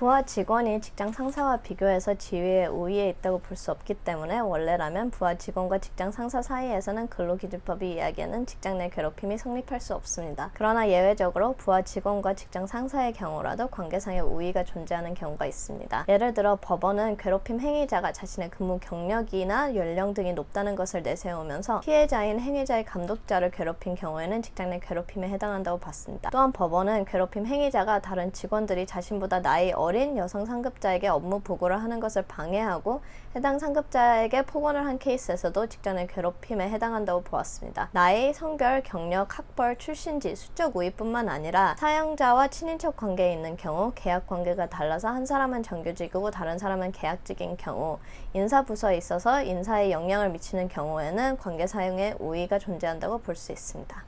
부하 직원이 직장 상사와 비교해서 지위에 우위에 있다고 볼 수 없기 때문에 원래라면 부하 직원과 직장 상사 사이에서는 근로기준법이 이야기하는 직장 내 괴롭힘이 성립할 수 없습니다. 그러나 예외적으로 부하 직원과 직장 상사의 경우라도 관계상의 우위가 존재하는 경우가 있습니다. 예를 들어 법원은 괴롭힘 행위자가 자신의 근무 경력이나 연령 등이 높다는 것을 내세우면서 피해자인 행위자의 감독자를 괴롭힌 경우에는 직장 내 괴롭힘에 해당한다고 봤습니다. 또한 법원은 괴롭힘 행위자가 다른 직원들이 자신보다 나이 어린 여성 상급자에게 업무 보고를 하는 것을 방해하고 해당 상급자에게 폭언을 한 케이스에서도 내 괴롭힘에 해당한다고 보았습니다. 나이, 성별, 경력, 학벌, 출신지, 수적 우위뿐만 아니라 사용자와 친인척 관계에 있는 경우, 계약 관계가 달라서 한 사람은 정규직이고 다른 사람은 계약직인 경우, 인사 부서에 있어서 인사에 영향을 미치는 경우에는 관계 사용에 우위가 존재한다고 볼 수 있습니다.